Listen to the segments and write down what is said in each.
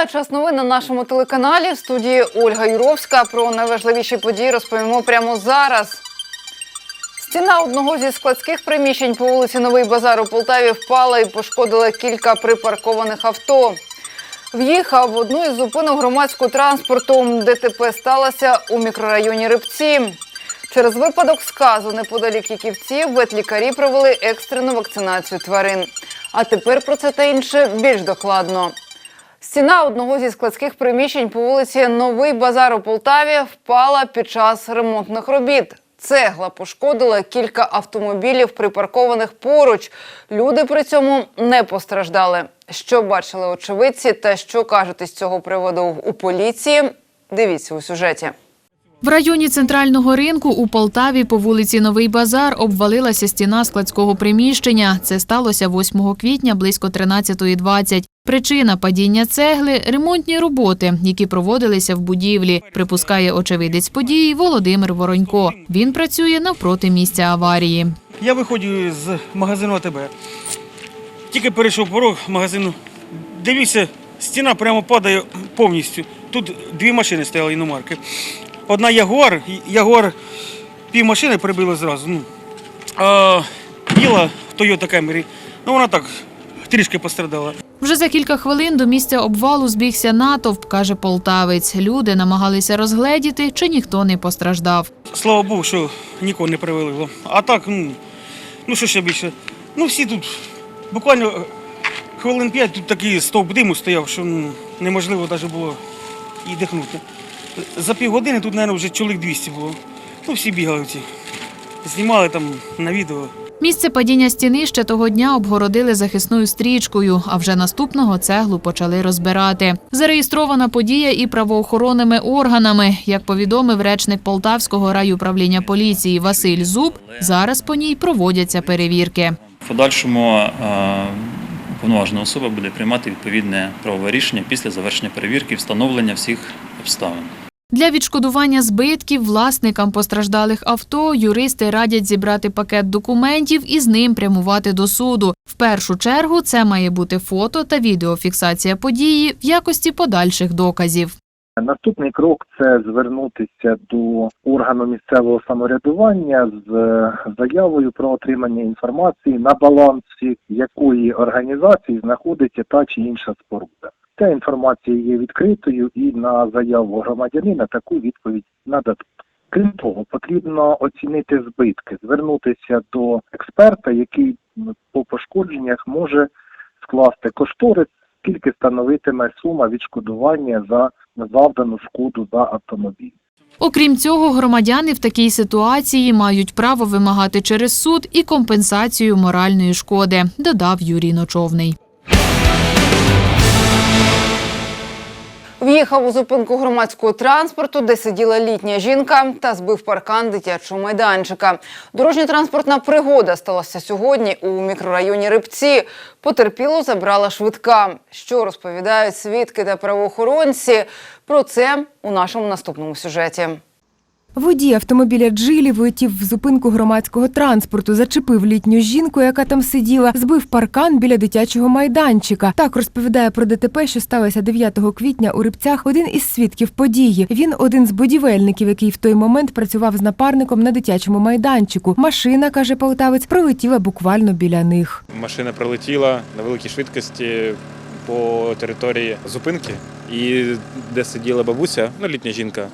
Триває час новин на нашому телеканалі. В студії Ольга Юровська. Про найважливіші події розповімо прямо зараз. Стіна одного зі складських приміщень по вулиці Новий Базар у Полтаві впала і пошкодила кілька припаркованих авто. В'їхав в одну із зупинок громадського транспорту. ДТП сталося у мікрорайоні Рибці. Через випадок сказу неподалік Яківців ветлікарі провели екстрену вакцинацію тварин. А тепер про це та інше більш докладно. Стіна одного зі складських приміщень по вулиці Новий Базар у Полтаві впала під час ремонтних робіт. Цегла пошкодила кілька автомобілів, припаркованих поруч. Люди при цьому не постраждали. Що бачили очевидці та що кажуть із цього приводу у поліції? Дивіться у сюжеті. В районі центрального ринку у Полтаві по вулиці Новий Базар обвалилася стіна складського приміщення. Це сталося 8 квітня близько 13.20. Причина падіння цегли ремонтні роботи, які проводилися в будівлі, припускає очевидець події Володимир Воронько. Він працює навпроти місця аварії. Я виходжу з магазину АТБ. Тільки перейшов порог магазину. Дивлюся, стіна прямо падає повністю. Тут дві машини стояли іномарки. Одна Ягуар, Ягуар пів машини прибило зразу. Ну, а біла Toyota Camry, ну вона так трішки пострадала. Вже за кілька хвилин до місця обвалу збігся натовп, каже полтавець. Люди намагалися розгледіти, чи ніхто не постраждав. Слава Богу, що нікого не привелило. А так, ну, ну що ще більше. Ну всі тут буквально хвилин п'ять тут такий стовп диму стояв, що ну, неможливо навіть було і дихнути. За півгодини тут, мабуть, вже чоловік 200 було. Ну, всі бігали ці. Знімали там на відео. Місце падіння стіни ще того дня обгородили захисною стрічкою, а вже наступного цеглу почали розбирати. Зареєстрована подія і правоохоронними органами. Як повідомив речник Полтавського райуправління поліції Василь Зуб, зараз по ній проводяться перевірки. В подальшому е, уповноважена особа буде приймати відповідне правове рішення після завершення перевірки і встановлення всіх обставин. Для відшкодування збитків власникам постраждалих авто юристи радять зібрати пакет документів і з ним прямувати до суду. В першу чергу це має бути фото та відеофіксація події в якості подальших доказів. Наступний крок це звернутися до органу місцевого самоврядування з е, заявою про отримання інформації на балансі якої організації знаходиться та чи інша споруда. Ця інформація є відкритою і на заяву громадянина таку відповідь нададуть. Крім того, потрібно оцінити збитки, звернутися до експерта, який по пошкодженнях може скласти кошторис, скільки становитиме сума відшкодування за завдану шкоду за автомобіль. Окрім цього, громадяни в такій ситуації мають право вимагати через суд і компенсацію моральної шкоди, додав Юрій Ночовний. В'їхав у зупинку громадського транспорту, де сиділа літня жінка та збив паркан дитячого майданчика. Дорожньо-транспортна пригода сталася сьогодні у мікрорайоні Рибці. Потерпіло забрала швидка. Що розповідають свідки та правоохоронці? Про це у нашому наступному сюжеті. Водій автомобіля Джилі влетів в зупинку громадського транспорту, зачепив літню жінку, яка там сиділа, збив паркан біля дитячого майданчика. Так розповідає про ДТП, що сталося 9 квітня у Рибцях. Один із свідків події. Він один з будівельників, який в той момент працював з напарником на дитячому майданчику. Машина, каже полтавець, пролетіла буквально біля них. Машина пролетіла на великій швидкості по території зупинки, і де сиділа бабуся, ну літня жінка,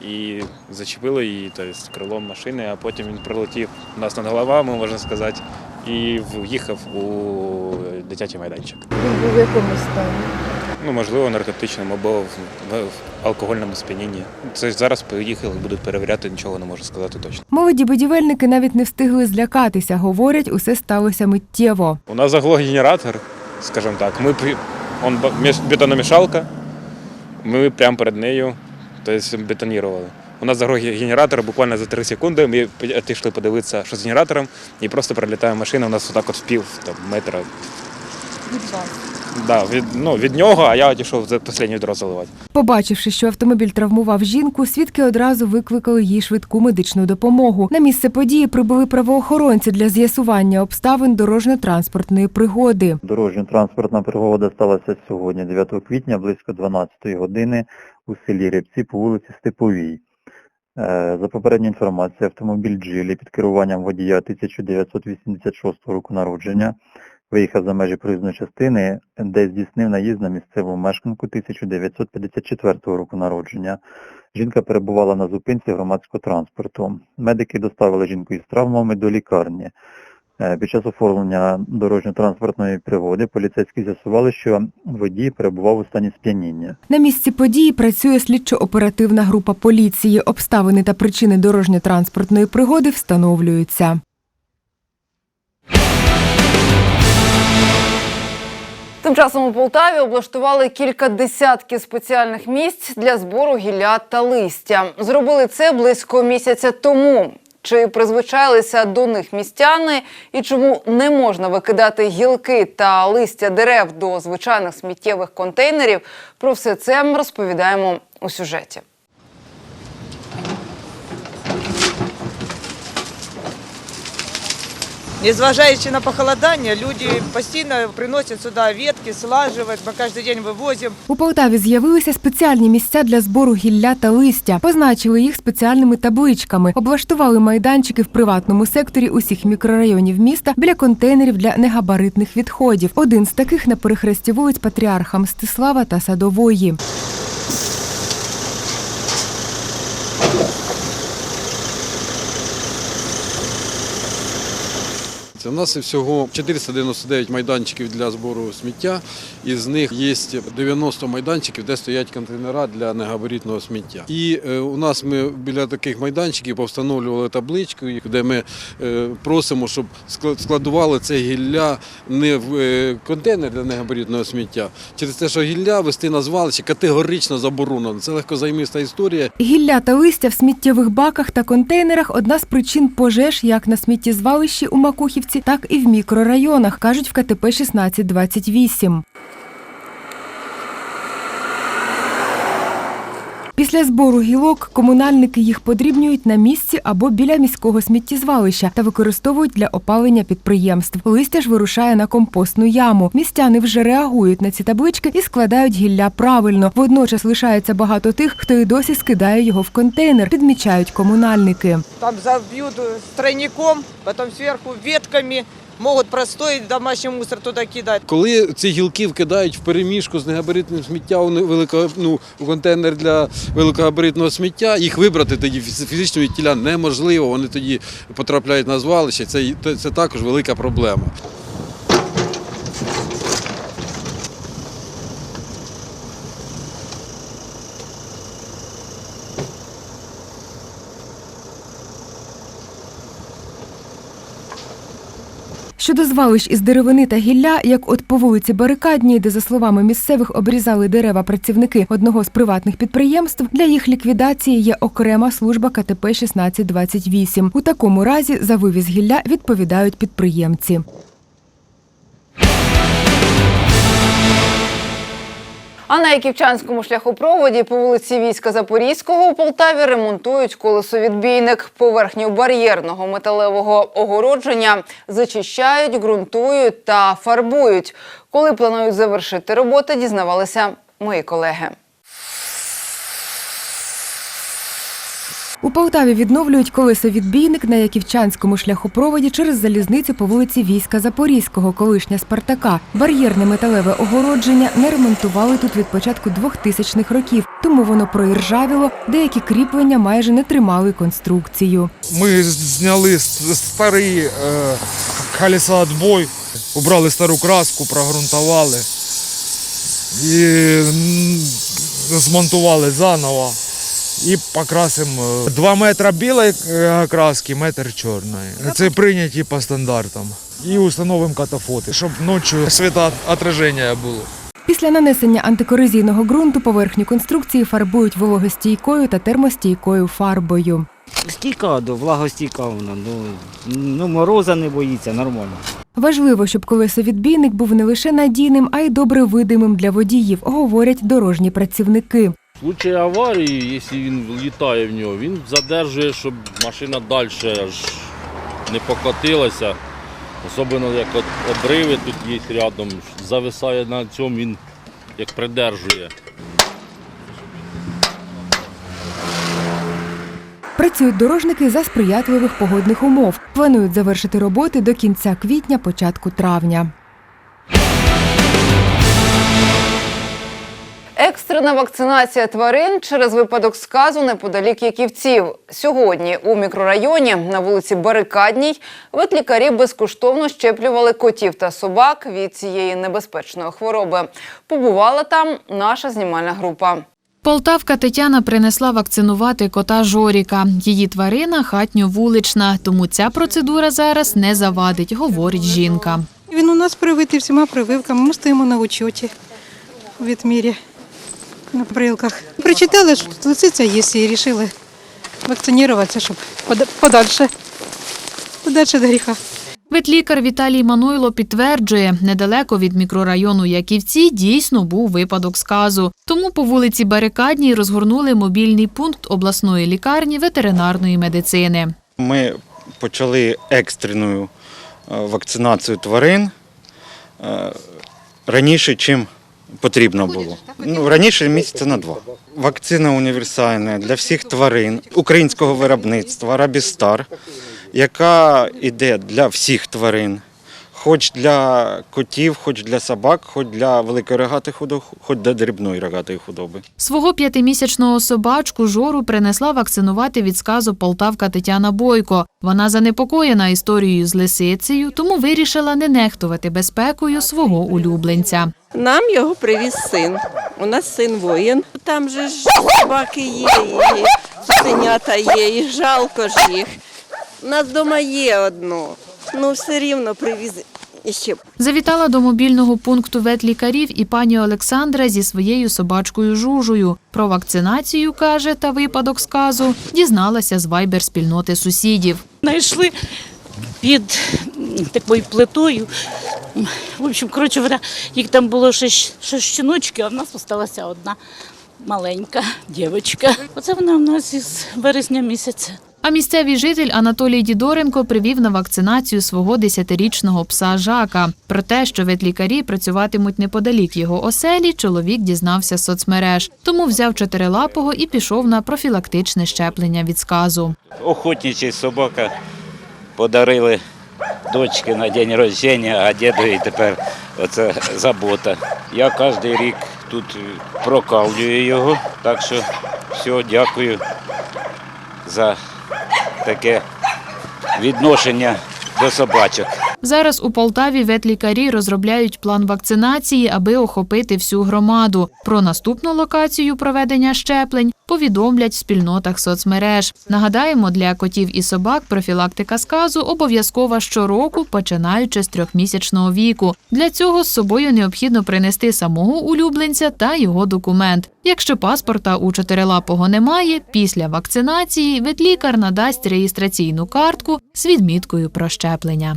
і зачепила її тобто, крилом машини, а потім він пролетів у нас над головами, можна сказати, і в'їхав у дитячий майданчик. Він був в якомусь стані. Ну, можливо, наркотичному або в, в, в алкогольному сп'янінні. Це ж зараз поїхали, будуть перевіряти, нічого не можу сказати точно. Молоді будівельники навіть не встигли злякатися. Говорять, усе сталося миттєво. У нас заглох генератор, скажімо так. Ми он бетономішалка, ми прямо перед нею тобто, бетонірували. У нас заглох генератор буквально за 3 секунди. Ми пішли подивитися, що з генератором, і просто прилітає машина. У нас отак от впів там, метра. Да, від, ну, від нього, а я одійшов за останнє відро заливати. Побачивши, що автомобіль травмував жінку, свідки одразу викликали їй швидку медичну допомогу. На місце події прибули правоохоронці для з'ясування обставин дорожньо-транспортної пригоди. Дорожньо-транспортна пригода сталася сьогодні, 9 квітня, близько 12 години у селі Рябці по вулиці Степовій. Е, За попередньою інформацією, автомобіль «Джилі» під керуванням водія 1986 року народження виїхав за межі проїзної частини, де здійснив наїзд на місцеву мешканку 1954 року народження. Жінка перебувала на зупинці громадського транспорту. Медики доставили жінку із травмами до лікарні. Е, Під час оформлення дорожньо-транспортної пригоди поліцейські з'ясували, що водій перебував у стані сп'яніння. На місці події працює слідчо-оперативна група поліції. Обставини та причини дорожньо-транспортної пригоди встановлюються. Тим часом у Полтаві облаштували кілька десятків спеціальних місць для збору гілля та листя. Зробили це близько місяця тому. Чи призвичайлися до них містяни і чому не можна викидати гілки та листя дерев до звичайних сміттєвих контейнерів? Про все це розповідаємо у сюжеті. Незважаючи на похолодання, люди постійно приносять сюди ветки, слаживають, ми кожен день вивозимо. У Полтаві з'явилися спеціальні місця для збору гілля та листя. Позначили їх спеціальними табличками. Облаштували майданчики в приватному секторі усіх мікрорайонів міста біля контейнерів для негабаритних відходів. Один з таких на перехресті вулиць Патріарха Мстислава та Садової. У нас всього 499 майданчиків для збору сміття, із них є 90 майданчиків, де стоять контейнера для негабаритного сміття. І е, у нас ми біля таких майданчиків повстановлювали табличку, де ми е, просимо, щоб склад- складували це гілля не в е, контейнер для негабаритного сміття. Через те, що гілля вести на звалище категорично заборонено. Це легкозаймиста історія. Гілля та листя в сміттєвих баках та контейнерах одна з причин пожеж як на сміттєзвалищі у Макухівці, так і в мікрорайонах, кажуть в КТП 1628. Після збору гілок комунальники їх подрібнюють на місці або біля міського сміттєзвалища та використовують для опалення підприємств. Листя ж вирушає на компостну яму. Містяни вже реагують на ці таблички і складають гілля правильно. Водночас лишається багато тих, хто і досі скидає його в контейнер, підмічають комунальники. Там заб'ють тройником, потім зверху ветками, можуть простой домашній мусор туди кидати. Коли ці гілки вкидають в переміжку з негабаритним сміттям у велико, ну, у контейнер для великогабаритного сміття, їх вибрати тоді фіз- фізично від тіля неможливо. Вони тоді потрапляють на звалище. Це, це також велика проблема. Щодо звалищ із деревини та гілля, як от по вулиці Барикадній, де, за словами місцевих, обрізали дерева працівники одного з приватних підприємств, для їх ліквідації є окрема служба КТП 1628. У такому разі за вивіз гілля відповідають підприємці. А на Яківчанському шляхопроводі по вулиці Війська Запорізького у Полтаві ремонтують колесовідбійник. Поверхню бар'єрного металевого огородження зачищають, ґрунтують та фарбують. Коли планують завершити роботи, дізнавалися мої колеги. У Полтаві відновлюють колесовідбійник на Яківчанському шляхопроводі через залізницю по вулиці Війська Запорізького, колишня Спартака. Бар'єрне металеве огородження не ремонтували тут від початку 2000-х років, тому воно проіржавіло, деякі кріплення майже не тримали конструкцію. Ми зняли с- старий е, колесоотбой, убрали стару краску, прогрунтували і змонтували заново. І покрасимо е, 2 метри білої е, краски, метр чорної. Це прийняті по стандартам. І установимо катафоти, щоб ночі світоотраження було. Після нанесення антикорозійного ґрунту поверхню конструкції фарбують вологостійкою та термостійкою фарбою. Стійка, до влагостійка вона. Ну, ну мороза не боїться, нормально. Важливо, щоб колесовідбійник був не лише надійним, а й добре видимим для водіїв, говорять дорожні працівники. В случае аварії, якщо він влітає в нього, він задержує, щоб машина далі не покотилася. Особливо як от обриви тут є рядом, зависає на цьому, він як придержує. Працюють дорожники за сприятливих погодних умов. Планують завершити роботи до кінця квітня, початку травня. Екстрена вакцинація тварин через випадок сказу неподалік Яківців. Сьогодні у мікрорайоні на вулиці Барикадній ветлікарі безкоштовно щеплювали котів та собак від цієї небезпечної хвороби. Побувала там наша знімальна група. Полтавка Тетяна принесла вакцинувати кота Жоріка. Її тварина хатньо-вулична, тому ця процедура зараз не завадить, говорить жінка. Він у нас привитий всіма прививками. Ми стоїмо на учоті у відмірі на прилках. Прочитали, що лисиця є, і вирішили вакцинуватися, щоб подальше, подальше до гріха. Ветлікар Віталій Мануйло підтверджує, недалеко від мікрорайону Яківці дійсно був випадок сказу. Тому по вулиці Барикадній розгорнули мобільний пункт обласної лікарні ветеринарної медицини. Ми почали екстрену е, вакцинацію тварин е, раніше, чим потрібно було. Ну, раніше місяця на два. Вакцина універсальна для всіх тварин українського виробництва Рабістар, яка йде для всіх тварин. Хоч для котів, хоч для собак, хоч для великорогатих худоб, хоч для дрібної рогатої худоби. Свого п'ятимісячного собачку Жору принесла вакцинувати від сказу полтавка Тетяна Бойко. Вона занепокоєна історією з лисицею, тому вирішила не нехтувати безпекою свого улюбленця. Нам його привіз син. У нас син воїн. Там же ж собаки є, і синята є, і жалко ж їх. У нас вдома є одно. Ну все рівно привіз іще. Завітала до мобільного пункту ветлікарів і пані Олександра зі своєю собачкою Жужою. Про вакцинацію каже та випадок сказу дізналася з вайбер спільноти сусідів. Знайшли під такою плитою. В общем, коротше, говоря, їх там було шість, шість щіночки, а в нас залишилася одна маленька дівчинка. Оце вона в нас із вересня місяця. А місцевий житель Анатолій Дідоренко привів на вакцинацію свого десятирічного пса Жака. Про те, що ветлікарі працюватимуть неподалік його оселі, чоловік дізнався з соцмереж. Тому взяв чотирилапого і пішов на профілактичне щеплення від сказу. Охотничий собака подарили дочки на день народження, а дідові тепер оце забота. Я кожен рік тут прокалюю його, так що все, дякую за таке відношення до собачок. Зараз у Полтаві ветлікарі розробляють план вакцинації, аби охопити всю громаду. Про наступну локацію проведення щеплень повідомлять в спільнотах соцмереж. Нагадаємо, для котів і собак профілактика сказу обов'язкова щороку, починаючи з трьохмісячного віку. Для цього з собою необхідно принести самого улюбленця та його документ. Якщо паспорта у чотирилапого немає, після вакцинації ветлікар надасть реєстраційну картку з відміткою про щеплення.